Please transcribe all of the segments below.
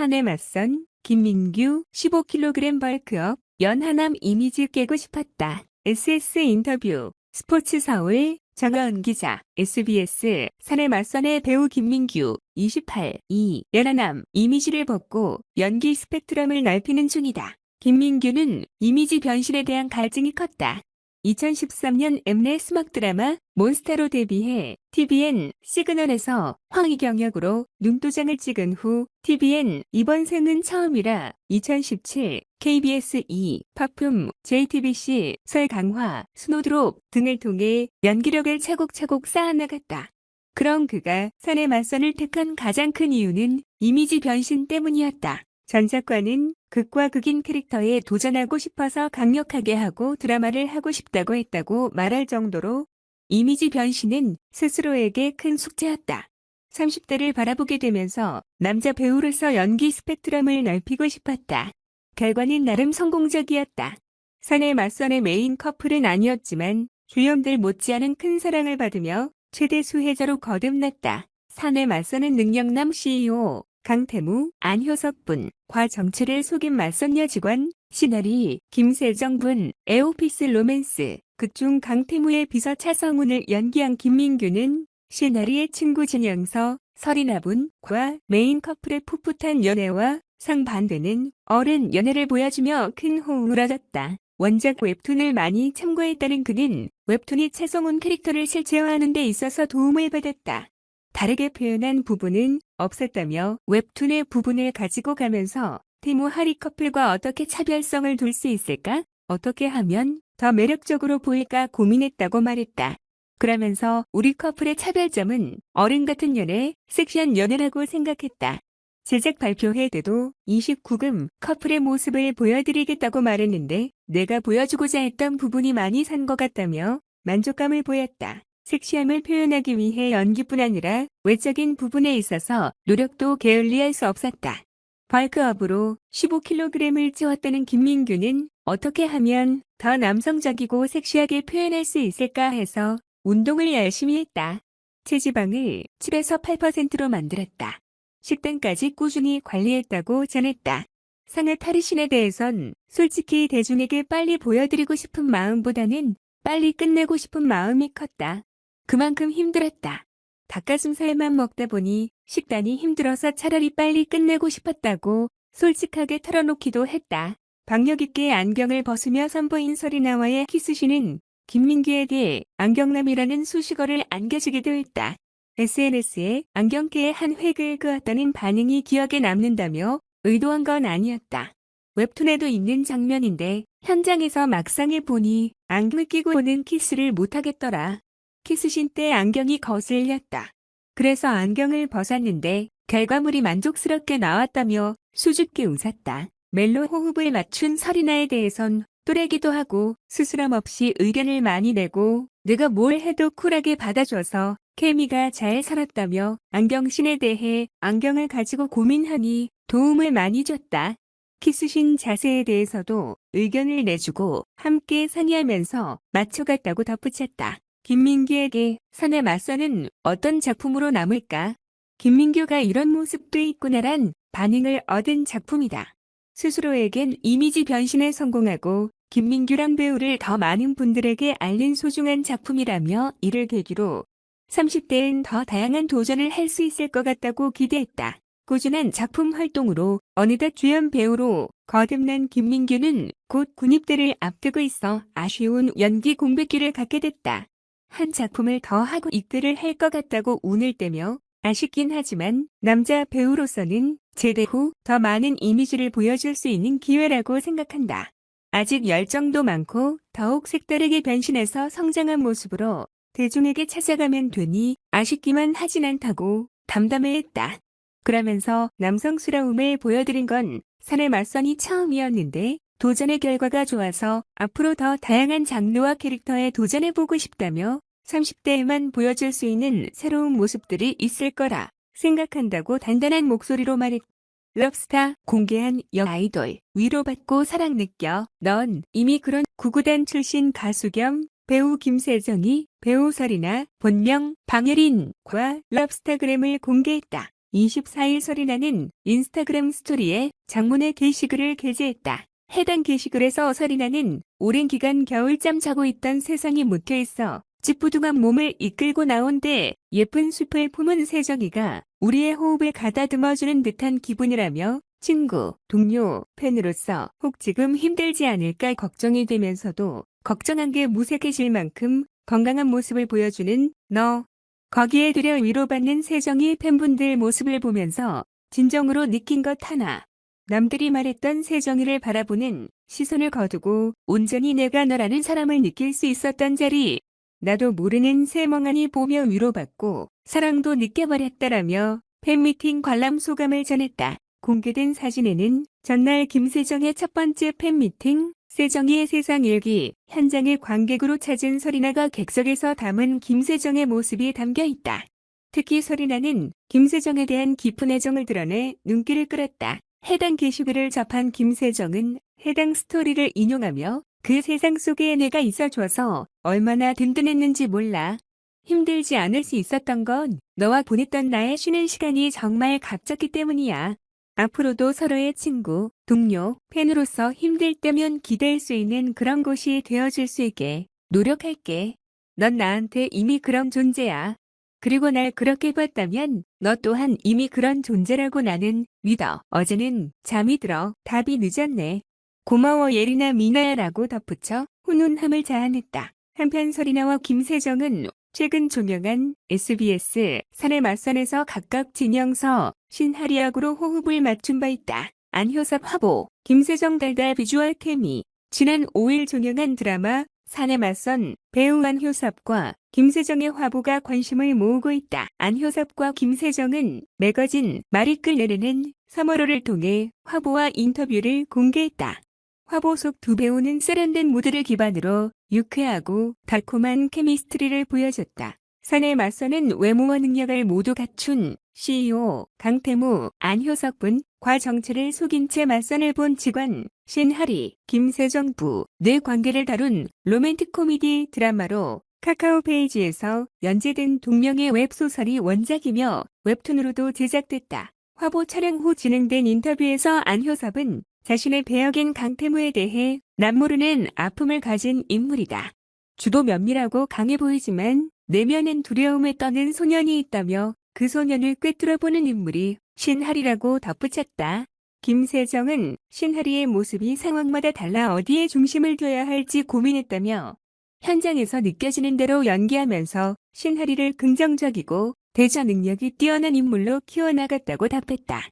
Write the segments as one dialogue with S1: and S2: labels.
S1: 산에 맞선 김민규 15kg 벌크업 연하남 이미지 깨고 싶었다. SS 인터뷰 스포츠 서울 정하은 기자 SBS 산에 맞선의 배우 김민규 28, 2 연하남 이미지를 벗고 연기 스펙트럼을 넓히는 중이다. 김민규는 이미지 변신에 대한 갈증이 컸다. 2013년 엠넷 스막 드라마 몬스타로 데뷔해 TVN 시그널에서 황희경 역으로 눈도장을 찍은 후 TVN 이번 생은 처음이라 2017 KBS 2 파품 JTBC 설 강화 스노드롭 등을 통해 연기력을 차곡차곡 쌓아나갔다. 그런 그가 산의 맞선을 택한 가장 큰 이유는 이미지 변신 때문이었다. 전 작가는 극과 극인 캐릭터에 도전하고 싶어서 강력하게 하고 드라마를 하고 싶다고 했다고 말할 정도로 이미지 변신은 스스로에게 큰 숙제였다. 30대를 바라보게 되면서 남자 배우로서 연기 스펙트럼을 넓히고 싶었다. 결과는 나름 성공적이었다. 산의 맞선의 메인 커플은 아니었지만 주연들 못지않은 큰 사랑을 받으며 최대 수혜자로 거듭났다. 산의 맞서는 능력남 CEO 강태무, 안효석분, 과정치를 속인 맞선녀 직원, 시나리, 김세정분, 에오피스 로맨스, 극중 강태무의 비서 차성훈을 연기한 김민규는 시나리의 친구 진영서, 서리나분과 메인 커플의 풋풋한 연애와 상반되는 어른 연애를 보여주며 큰 호응을 얻었다. 원작 웹툰을 많이 참고했다는 그는 웹툰이 차성훈 캐릭터를 실제화하는 데 있어서 도움을 받았다. 다르게 표현한 부분은 없었다며 웹툰의 부분을 가지고 가면서 티모 하리 커플과 어떻게 차별성을 둘 수 있을까? 어떻게 하면 더 매력적으로 보일까 고민했다고 말했다. 그러면서 우리 커플의 차별점은 어른 같은 연애, 섹시한 연애라고 생각했다. 제작 발표회 때도 29금 커플의 모습을 보여드리겠다고 말했는데 내가 보여주고자 했던 부분이 많이 산 것 같다며 만족감을 보였다. 섹시함을 표현하기 위해 연기뿐 아니라 외적인 부분에 있어서 노력도 게을리할 수 없었다. 벌크업으로 15kg을 찌웠다는 김민규는 어떻게 하면 더 남성적이고 섹시하게 표현할 수 있을까 해서 운동을 열심히 했다. 체지방을 7에서 8%로 만들었다. 식단까지 꾸준히 관리했다고 전했다. 상을 타르신에 대해선 솔직히 대중에게 빨리 보여드리고 싶은 마음보다는 빨리 끝내고 싶은 마음이 컸다. 그만큼 힘들었다. 닭가슴살만 먹다 보니 식단이 힘들어서 차라리 빨리 끝내고 싶었다고 솔직하게 털어놓기도 했다. 박력 있게 안경을 벗으며 선보인 서리나와의 키스신은 김민규에 대해 안경남이라는 수식어를 안겨주기도 했다. SNS에 안경계의 한 획을 그었다는 반응이 기억에 남는다며 의도한 건 아니었다. 웹툰에도 있는 장면인데 현장에서 막상해 보니 안경을 끼고 오는 키스를 못하겠더라. 키스신 때 안경이 거슬렸다. 그래서 안경을 벗었는데 결과물이 만족스럽게 나왔다며 수줍게 웃었다. 멜로 호흡을 맞춘 서리나에 대해선 또래기도 하고 스스럼 없이 의견을 많이 내고 내가 뭘 해도 쿨하게 받아줘서 케미가 잘 살았다며 안경신에 대해 안경을 가지고 고민하니 도움을 많이 줬다. 키스신 자세에 대해서도 의견을 내주고 함께 상의하면서 맞춰갔다고 덧붙였다. 김민규에게 산에 맞서는 어떤 작품으로 남을까? 김민규가 이런 모습도 있구나란 반응을 얻은 작품이다. 스스로에겐 이미지 변신에 성공하고 김민규란 배우를 더 많은 분들에게 알린 소중한 작품이라며 이를 계기로 30대엔 더 다양한 도전을 할 수 있을 것 같다고 기대했다. 꾸준한 작품 활동으로 어느덧 주연 배우로 거듭난 김민규는 곧 군입대를 앞두고 있어 아쉬운 연기 공백기를 갖게 됐다. 한 작품을 더 하고 입대를 할것 같다고 운을 떼며 아쉽긴 하지만 남자 배우로서는 제대 후 더 많은 이미지를 보여줄 수 있는 기회라고 생각한다. 아직 열정도 많고 더욱 색다르게 변신해서 성장한 모습으로 대중에게 찾아가면 되니 아쉽기만 하진 않다고 담담해했다. 그러면서 남성스러움을 보여드린 건 산의 맞선이 처음이었는데 도전의 결과가 좋아서 앞으로 더 다양한 장르와 캐릭터에 도전해보고 싶다며 30대에만 보여줄 수 있는 새로운 모습들이 있을 거라 생각한다고 단단한 목소리로 말했다. 럽스타 공개한 여 아이돌 위로받고 사랑 느껴 넌 이미 그런 구구단 출신 가수 겸 배우 김세정이 배우 설이나 본명 방혜린과 럽스타그램을 공개했다. 24일 서리나는 인스타그램 스토리에 장문의 게시글을 게재했다. 해당 게시글에서 서리나는 오랜 기간 겨울잠 자고 있던 세상이 묻혀 있어 찌뿌둥한 몸을 이끌고 나온데 예쁜 숲을 품은 세정이가 우리의 호흡을 가다듬어주는 듯한 기분이라며 친구, 동료, 팬으로서 혹 지금 힘들지 않을까 걱정이 되면서도 걱정한 게 무색해질 만큼 건강한 모습을 보여주는 너. 거기에 들여 위로받는 세정이 팬분들 모습을 보면서 진정으로 느낀 것 하나. 남들이 말했던 세정이를 바라보는 시선을 거두고 온전히 내가 너라는 사람을 느낄 수 있었던 자리. 나도 모르는 새멍하니 보며 위로받고 사랑도 느껴버렸다라며 팬미팅 관람 소감을 전했다. 공개된 사진에는 전날 김세정의 첫 번째 팬미팅 세정이의 세상 일기 현장의 관객으로 찾은 서리나가 객석에서 담은 김세정의 모습이 담겨 있다. 특히 서리나는 김세정에 대한 깊은 애정을 드러내 눈길을 끌었다. 해당 게시글을 접한 김세정은 해당 스토리를 인용하며 그 세상 속에 내가 있어줘서 얼마나 든든했는지 몰라. 힘들지 않을 수 있었던 건 너와 보냈던 나의 쉬는 시간이 정말 값졌기 때문이야. 앞으로도 서로의 친구, 동료, 팬으로서 힘들 때면 기댈 수 있는 그런 곳이 되어줄 수 있게 노력할게. 넌 나한테 이미 그런 존재야. 그리고 날 그렇게 봤다면 너 또한 이미 그런 존재라고 나는 믿어. 어제는 잠이 들어 답이 늦었네. 고마워 예리나 미나야라고 덧붙여 훈훈함을 자아냈다. 한편 서리나와 김세정은 최근 종영한 SBS 산의 맞선에서 각각 진영서, 신하리악으로 호흡을 맞춘 바 있다. 안효섭 화보, 김세정 달달 비주얼 케미. 지난 5일 종영한 드라마 산의 맞선 배우 안효섭과 김세정의 화보가 관심을 모으고 있다. 안효섭과 김세정은 매거진 마리끌 내르는 3월호를 통해 화보와 인터뷰를 공개했다. 화보 속 두 배우는 세련된 무드를 기반으로 유쾌하고 달콤한 케미스트리를 보여줬다. 산에 맞서는 외모와 능력을 모두 갖춘 CEO 강태무, 안효석분, 과정체를 속인 채 맞선을 본 직원 신하리, 김세정부 내 관계를 다룬 로맨틱 코미디 드라마로 카카오 페이지에서 연재된 동명의 웹소설이 원작이며 웹툰으로도 제작됐다. 화보 촬영 후 진행된 인터뷰에서 안효섭은 자신의 배역인 강태무에 대해 남모르는 아픔을 가진 인물이다. 주도 면밀하고 강해 보이지만 내면엔 두려움에 떠는 소년이 있다며 그 소년을 꿰뚫어보는 인물이 신하리라고 덧붙였다. 김세정은 신하리의 모습이 상황마다 달라 어디에 중심을 둬야 할지 고민했다며 현장에서 느껴지는 대로 연기하면서 신하리를 긍정적이고 대저 능력이 뛰어난 인물로 키워나갔다고 답했다.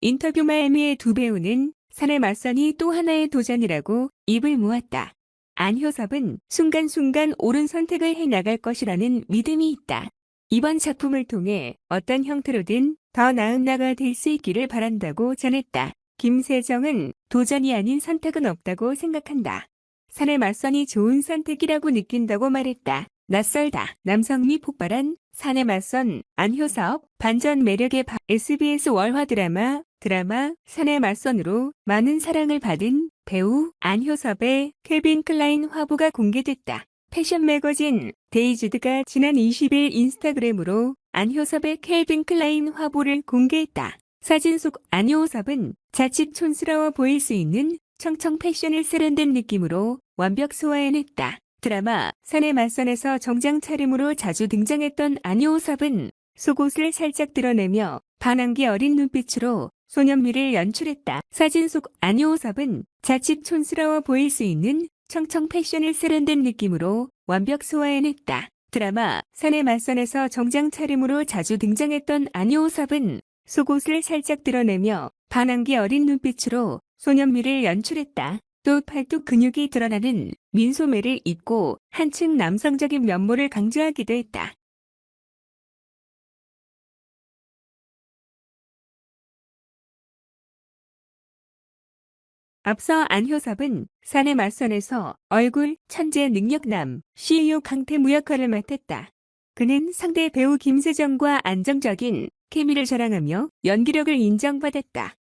S1: 인터뷰 말미에 두 배우는 산의 맞선이 또 하나의 도전이라고 입을 모았다. 안효섭은 순간순간 옳은 선택을 해나갈 것이라는 믿음이 있다. 이번 작품을 통해 어떤 형태로든 더 나은 나가 될 수 있기를 바란다고 전했다. 김세정은 도전이 아닌 선택은 없다고 생각한다. 산의 맞선이 좋은 선택이라고 느낀다고 말했다. 낯설다. 남성미 폭발한 산의 맞선 안효섭 반전 매력의 바, SBS 월화 드라마 드라마 산의 맞선으로 많은 사랑을 받은 배우 안효섭의 케빈 클라인 화보가 공개됐다. 패션 매거진 데이즈드가 지난 20일 인스타그램으로 안효섭의 켈빈 클라인 화보를 공개했다. 사진 속 안효섭은 자칫 촌스러워 보일 수 있는 청청 패션을 세련된 느낌으로 완벽 소화해냈다. 드라마 산의 맞선에서 정장 차림으로 자주 등장했던 안효섭은 속옷을 살짝 드러내며 반항기 어린 눈빛으로 소년미를 연출했다. 사진 속 안효섭은 자칫 촌스러워 보일 수 있는 청청 패션을 세련된 느낌으로 완벽 소화해냈다. 드라마 산의 맞선에서 정장 차림으로 자주 등장했던 안효섭은 속옷을 살짝 드러내며 반항기 어린 눈빛으로 소년미를 연출했다. 또 팔뚝 근육이 드러나는 민소매를 입고 한층 남성적인 면모를 강조하기도 했다. 앞서 안효섭은 산의 맞선에서 얼굴 천재 능력남 CEO 강태무 역할을 맡았다. 그는 상대 배우 김세정과 안정적인 케미를 자랑하며 연기력을 인정받았다.